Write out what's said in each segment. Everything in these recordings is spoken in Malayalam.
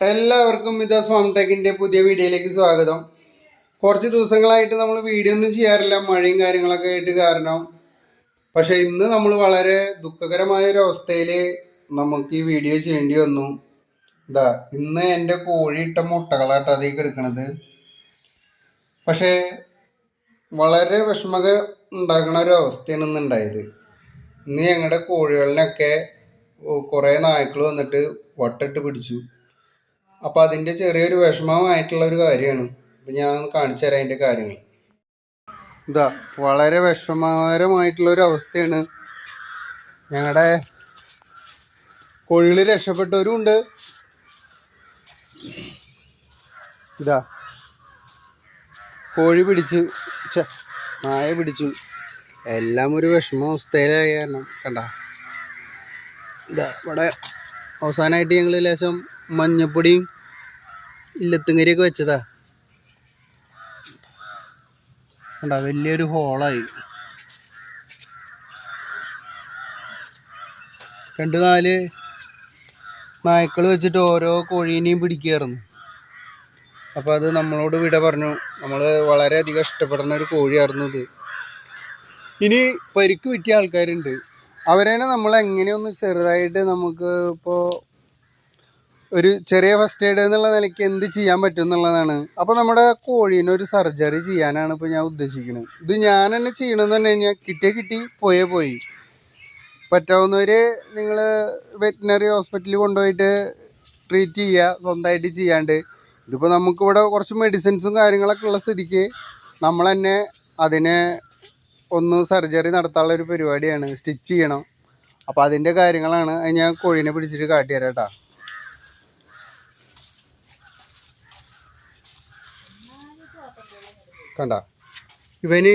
എല്ലാവർക്കും ഇത് സ്വാം ടെക്കിന്റെ പുതിയ വീഡിയോയിലേക്ക് സ്വാഗതം. കുറച്ച് ദിവസങ്ങളായിട്ട് നമ്മൾ വീഡിയോ ഒന്നും ചെയ്യാറില്ല മഴയും കാര്യങ്ങളൊക്കെ ആയിട്ട് കാരണം. പക്ഷേ ഇന്ന് നമ്മൾ വളരെ ദുഃഖകരമായ ഒരു അവസ്ഥയിൽ നമുക്ക് ഈ വീഡിയോ ചെയ്യേണ്ടി വന്നു. ഇതാ ഇന്ന് എന്റെ കോഴിയിട്ട മുട്ടകളാട്ടോ അതേക്ക് എടുക്കണത് പക്ഷേ വളരെ വിഷമക ഉണ്ടാക്കുന്ന ഒരു അവസ്ഥയാണ് ഇന്ന് ഉണ്ടായത് ഇന്ന് ഞങ്ങളുടെ കോഴികളിനൊക്കെ കുറേ നായ്ക്കൾ വന്നിട്ട് വട്ടിട്ട് പിടിച്ചു. അപ്പൊ അതിന്റെ ചെറിയൊരു വിഷമമായിട്ടുള്ള ഒരു കാര്യമാണ്. അപ്പൊ ഞാൻ ഒന്ന് കാണിച്ചു തരാം അതിന്റെ കാര്യങ്ങൾ ഇതാ വളരെ വിഷമകരമായിട്ടുള്ള ഒരു അവസ്ഥയാണ്. ഞങ്ങളുടെ കോഴികൾ രക്ഷപ്പെട്ടവരും ഉണ്ട് ഇതാ കോഴി പിടിച്ചു. നായ പിടിച്ചു. എല്ലാം ഒരു വിഷമ അവസ്ഥയിലായ കാരണം കണ്ട. ഇതാ ഇവിടെ അവസാനമായിട്ട് ഞങ്ങൾ ലേശം മഞ്ഞപ്പൊടിയും ഇല്ലത്തുങ്കരിയൊക്കെ വെച്ചതാ. കണ്ട വലിയൊരു ഹോളായി രണ്ട് നാല് നായ്ക്കൾ വെച്ചിട്ട് ഓരോ കോഴീനെയും പിടിക്കുകയായിരുന്നു അപ്പോൾ അത് നമ്മളോട് വിട പറഞ്ഞു. നമ്മൾ വളരെയധികം ഇഷ്ടപ്പെടുന്ന ഒരു കോഴിയായിരുന്നു ഇത്. ഇനി പരിക്ക് പറ്റിയ ആൾക്കാരുണ്ട്. അവരേനെ നമ്മൾ എങ്ങനെയൊന്ന് ചെറുതായിട്ട് നമുക്ക് ഇപ്പോൾ ഒരു ചെറിയ ഫസ്റ്റ് എയ്ഡ് എന്നുള്ള നിലയ്ക്ക് എന്ത് ചെയ്യാൻ പറ്റും എന്നുള്ളതാണ്. അപ്പോൾ നമ്മുടെ കോഴീനെ ഒരു സർജറി ചെയ്യാനാണ് ഇപ്പൊ ഞാൻ ഉദ്ദേശിക്കുന്നത്. ഇത് ഞാൻ തന്നെ ചെയ്യണമെന്ന് പറഞ്ഞു കഴിഞ്ഞാൽ കിട്ടിയ കിട്ടി പോയേ പോയി. പറ്റാവുന്നവർ നിങ്ങൾ വെറ്റിനറി ഹോസ്പിറ്റലിൽ കൊണ്ടുപോയിട്ട് ട്രീറ്റ് ചെയ്യുക സ്വന്തമായിട്ട് ചെയ്യാണ്ട്. ഇതിപ്പോൾ നമുക്കിവിടെ കുറച്ച് മെഡിസിൻസും കാര്യങ്ങളൊക്കെ ഉള്ള സ്ഥിതിക്ക് നമ്മൾ തന്നെ അതിനെ ഒന്ന് സർജറി നടത്താനുള്ള ഒരു പരിപാടിയാണ്. സ്റ്റിച്ച് ചെയ്യണം. അപ്പോൾ അതിന്റെ കാര്യങ്ങളാണ്. ഞാൻ കോഴീനെ പിടിച്ചിട്ട് കാട്ടിത്തരാം കേട്ടോ. കണ്ട. ഇവന്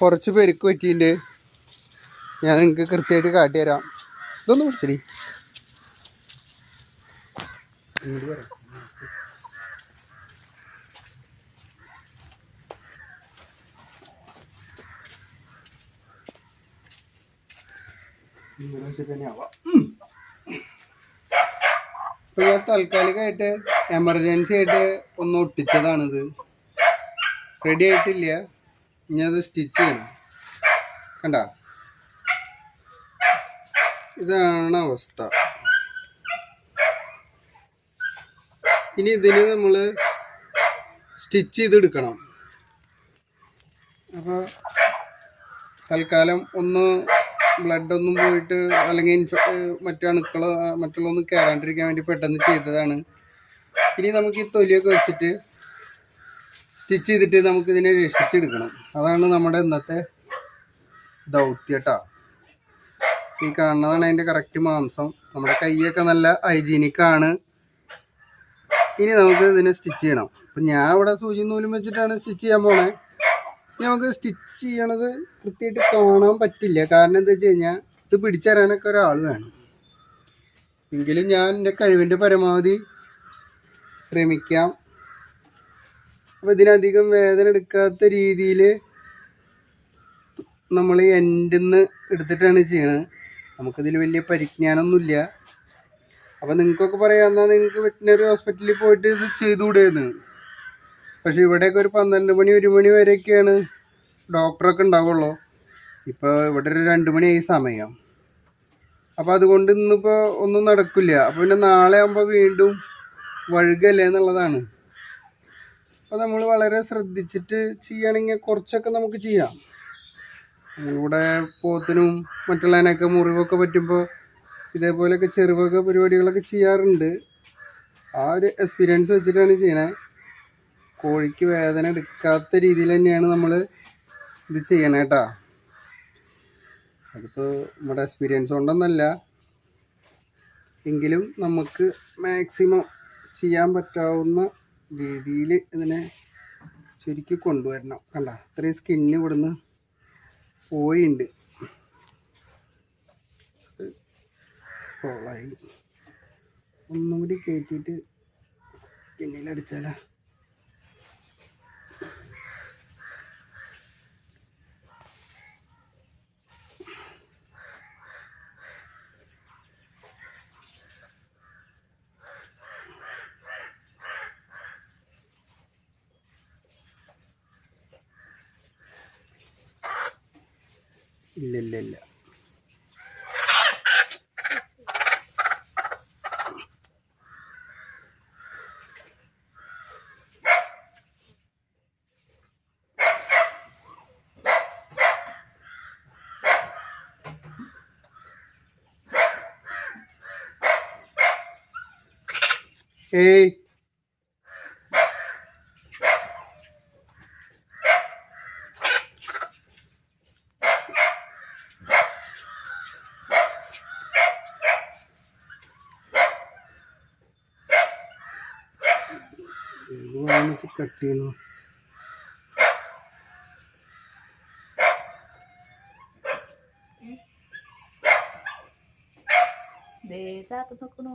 കുറച്ച് പേർക്ക് പറ്റിയിട്ടുണ്ട്. ഞാൻ നിങ്ങൾക്ക് കൃത്യമായിട്ട് കാട്ടിത്തരാം. ഇതൊന്ന് പിടിച്ചടി. വെച്ചിട്ട് തന്നെ ആവാം. ഇപ്പൊ ഞാൻ താൽക്കാലികമായിട്ട് എമർജൻസി ആയിട്ട് ഒന്ന് ഒട്ടിച്ചതാണിത്. റെഡി ആയിട്ടില്ല. ഇനി അത് സ്റ്റിച്ച് ചെയ്യണം. കണ്ട? ഇതാണ് അവസ്ഥ. ഇനി ഇതിന് നമ്മൾ സ്റ്റിച്ച് ചെയ്തെടുക്കണം. അപ്പോൾ തൽക്കാലം ഒന്ന് ബ്ലഡ് ഒന്നും പോയിട്ട് അല്ലെങ്കിൽ ഇൻഫെ മറ്റു അണുക്കളോ മറ്റുള്ള മറ്റുള്ളതൊന്നും കയറാണ്ടിരിക്കാൻ വേണ്ടി പെട്ടെന്ന് ചെയ്തതാണ്. ഇനി നമുക്ക് ഈ തൊലിയൊക്കെ വെച്ചിട്ട് സ്റ്റിച്ച് ചെയ്തിട്ട് നമുക്ക് ഇതിനെ രക്ഷിച്ചെടുക്കണം. അതാണ് നമ്മുടെ ഇന്നത്തെ ദൗത്യട്ടാ ഈ കാണുന്നതാണ് അതിന്റെ കറക്റ്റ് മാംസം. നമ്മുടെ കൈയൊക്കെ നല്ല ഹൈജീനിക് ആണ്. ഇനി നമുക്ക് ഇതിനെ സ്റ്റിച്ച് ചെയ്യണം. അപ്പം ഞാൻ ഇവിടെ സൂചി നൂലും വെച്ചിട്ടാണ് സ്റ്റിച്ച് ചെയ്യാൻ പോണേ. നമുക്ക് സ്റ്റിച്ച് ചെയ്യണത് കൃത്യമായിട്ട് കാണാൻ പറ്റില്ല. കാരണം എന്താ വെച്ച് കഴിഞ്ഞാൽ ഇത് പിടിച്ചറിയാനൊക്കെ ഒരാൾ വേണം. എങ്കിലും ഞാൻ എന്റെ കഴിവിന്റെ പരമാവധി ശ്രമിക്കാം. അപ്പോൾ ഇതിനധികം വേദന എടുക്കാത്ത രീതിയിൽ നമ്മൾ എൻഡിൽ നിന്ന് എടുത്തിട്ടാണ് ചെയ്യണത്. നമുക്കിതിൽ വലിയ പരിജ്ഞാനമൊന്നുമില്ല. അപ്പോൾ നിങ്ങൾക്കൊക്കെ പറയാം എന്നാൽ നിങ്ങൾക്ക് വെറ്റിനറി ഹോസ്പിറ്റലിൽ പോയിട്ട് ഇത് ചെയ്തുകൂടെയെന്ന് പക്ഷേ ഇവിടെയൊക്കെ ഒരു പന്ത്രണ്ട് മണി ഒരു മണി വരെയൊക്കെയാണ് ഡോക്ടറൊക്കെ ഉണ്ടാവുള്ളൂ. ഇപ്പോൾ ഇവിടെ ഒരു രണ്ട് മണിയായി സമയം. അപ്പോൾ അതുകൊണ്ട് ഇന്നിപ്പോൾ ഒന്നും നടക്കില്ല. അപ്പോൾ പിന്നെ നാളെ ആകുമ്പോൾ വീണ്ടും വഴുകല്ലേ എന്നുള്ളതാണ്. അപ്പോൾ നമ്മൾ വളരെ ശ്രദ്ധിച്ചിട്ട് ചെയ്യുകയാണെങ്കിൽ കുറച്ചൊക്കെ നമുക്ക് ചെയ്യാം. ഇവിടെ പോത്തിനും മറ്റുള്ളതിനൊക്കെ മുറിവൊക്കെ പറ്റുമ്പോൾ ഇതേപോലെയൊക്കെ ചെറുവൊക്കെ പരിപാടികളൊക്കെ ചെയ്യാറുണ്ട്. ആ ഒരു എക്സ്പീരിയൻസ് വെച്ചിട്ടാണ് ചെയ്യണേ. കോഴിക്ക് വേദന എടുക്കാത്ത രീതിയിൽ തന്നെയാണ് നമ്മൾ ഇത് ചെയ്യണേ കേട്ടാ അതിപ്പോൾ നമ്മുടെ എക്സ്പീരിയൻസ് കൊണ്ടൊന്നല്ല. എങ്കിലും നമുക്ക് മാക്സിമം ചെയ്യാൻ പറ്റാവുന്ന രീതിയിൽ ഇതിനെ ശരിക്കും കൊണ്ടുവരണം. കണ്ട ഇത്രയും സ്കിന്ന് ഇവിടുന്ന് പോയിണ്ട്. ഫോളായി ഒന്നും കൂടി കയറ്റിയിട്ട് സ്കിന്നിലടിച്ചാലാ ഇല്ല ഇല്ല ഇല്ല ഏയ് ഏത് ഭാഗം കട്ട് ചെയ്യുന്നു ദേ ചാത്ത നോക്കണു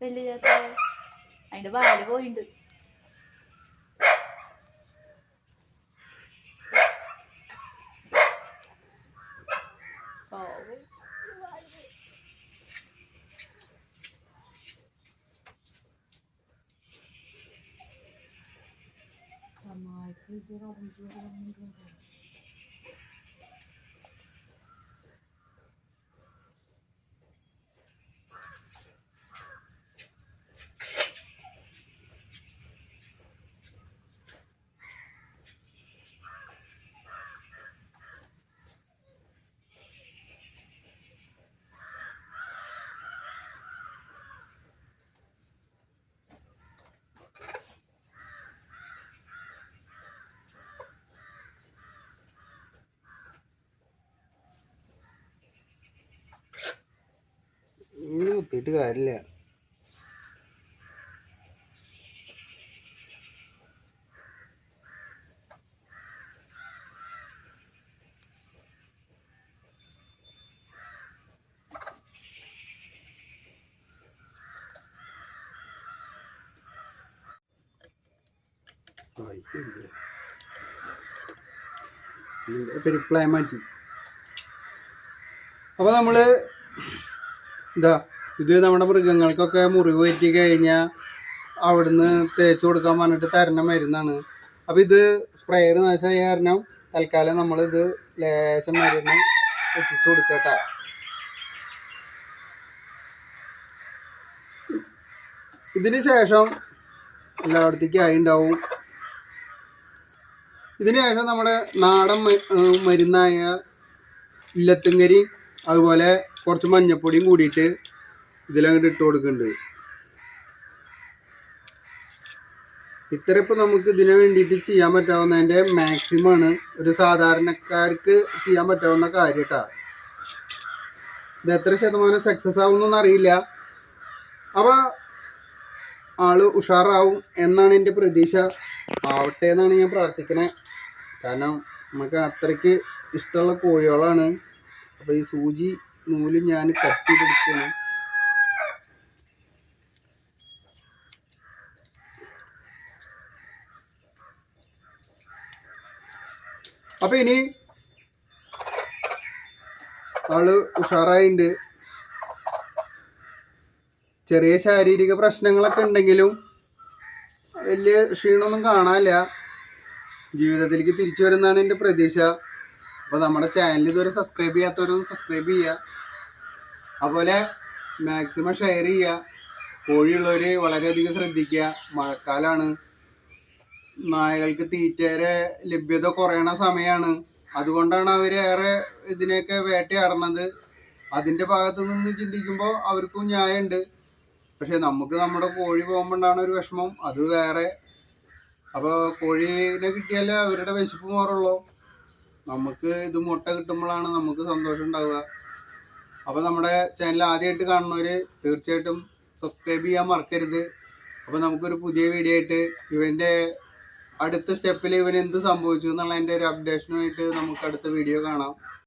വലിയ ചാത്ത അതിന്റെ വാല് പോയിണ്ട് 可以接到我们直播间的观众。കുത്തിയിട്ട് കാര്യമില്ല. റിപ്ലൈ മാറ്റി. അപ്പോൾ നമ്മൾ ഇതാ ഇത് നമ്മുടെ മൃഗങ്ങൾക്കൊക്കെ മുറിവ് പറ്റി കഴിഞ്ഞാൽ അവിടുന്ന് തേച്ച് കൊടുക്കാൻ പറഞ്ഞിട്ട് തരുന്ന മരുന്നാണ്. അപ്പോൾ ഇത് സ്പ്രേയർ നാശമായ കാരണം തൽക്കാലം നമ്മളിത് ലേശം മരുന്ന് എത്തിച്ചു കൊടുക്കട്ടാ. ഇതിന് ശേഷം എല്ലായിടത്തേക്കും ആയി ഉണ്ടാവും ഇതിന് ശേഷം നമ്മുടെ നാടൻ മരുന്നായ ഇല്ലത്തുങ്കരി അതുപോലെ കുറച്ച് മഞ്ഞപ്പൊടിയും കൂടിയിട്ട് ഇതിലങ്ങോട്ട് ഇട്ട് കൊടുക്കുന്നുണ്ട് ഇത്ര നമുക്ക് ഇതിനു വേണ്ടിയിട്ട് ചെയ്യാൻ പറ്റാവുന്നതിന്റെ മാക്സിമം ആണ് ഒരു സാധാരണക്കാർക്ക് ചെയ്യാൻ പറ്റാവുന്ന കാര്യം കേട്ടോ ഇത് എത്ര ശതമാനം സക്സസ് ആവുമെന്നൊന്നും അറിയില്ല. അപ്പോൾ ആൾ ഉഷാറാവും എന്നാണ് എന്റെ പ്രതീക്ഷ. ആവട്ടെ എന്നാണ് ഞാൻ പ്രാർത്ഥിക്കണേ. കാരണം നമുക്ക് അത്രയ്ക്ക് ഇഷ്ടമുള്ള കോഴികളാണ്. അപ്പോൾ ഈ സൂചി നൂൽ ഞാൻ കട്ട് ചെയ്തെടുക്കുകയാണ് അപ്പൊ ഇനി ആൾ ഉഷാറായിണ്ട്. ചെറിയ ശാരീരിക പ്രശ്നങ്ങളൊക്കെ ഉണ്ടെങ്കിലും വലിയ ക്ഷീണമൊന്നും കാണാനില്ല. ജീവിതത്തിലേക്ക് തിരിച്ചു വരുന്നതാണ് എന്റെ പ്രതീക്ഷ. അപ്പോൾ നമ്മുടെ ചാനൽ ഇതുവരെ സബ്സ്ക്രൈബ് ചെയ്യാത്തവരൊന്ന് സബ്സ്ക്രൈബ് ചെയ്യുക അതുപോലെ മാക്സിമം ഷെയർ ചെയ്യുക കോഴിയുള്ളവർ വളരെയധികം ശ്രദ്ധിക്കുക. മഴക്കാലമാണ് നായകൾക്ക് തീറ്റയുടെ ലഭ്യത കുറയണ സമയമാണ് അതുകൊണ്ടാണ് അവർ ഏറെ ഇതിനെയൊക്കെ വേട്ടയാടുന്നത്. അതിന്റെ ഭാഗത്തു നിന്ന് ചിന്തിക്കുമ്പോൾ അവർക്കും ന്യായമുണ്ട്. പക്ഷെ നമുക്ക് നമ്മുടെ കോഴി പോകുമ്പോണ്ടാണ് ഒരു വിഷമം. അത് വേറെ. അപ്പോൾ കോഴീനെ കിട്ടിയാലേ അവരുടെ വിശപ്പ് മാറുള്ളൂ. നമുക്ക് ഇത് മുട്ട കിട്ടുമ്പോഴാണ് നമുക്ക് സന്തോഷം ഉണ്ടാവുക. അപ്പോൾ നമ്മുടെ ചാനൽ ആദ്യമായിട്ട് കാണുന്നവർ തീർച്ചയായിട്ടും സബ്സ്ക്രൈബ് ചെയ്യാൻ മറക്കരുത്. അപ്പോൾ നമുക്കൊരു പുതിയ വീഡിയോ ആയിട്ട് ഇവന്റെ അടുത്ത സ്റ്റെപ്പിൽ ഇവന് എന്ത് സംഭവിച്ചു എന്നുള്ളതിന്റെ ഒരു അപ്ഡേഷനുമായിട്ട് നമുക്ക് അടുത്ത വീഡിയോ കാണാം.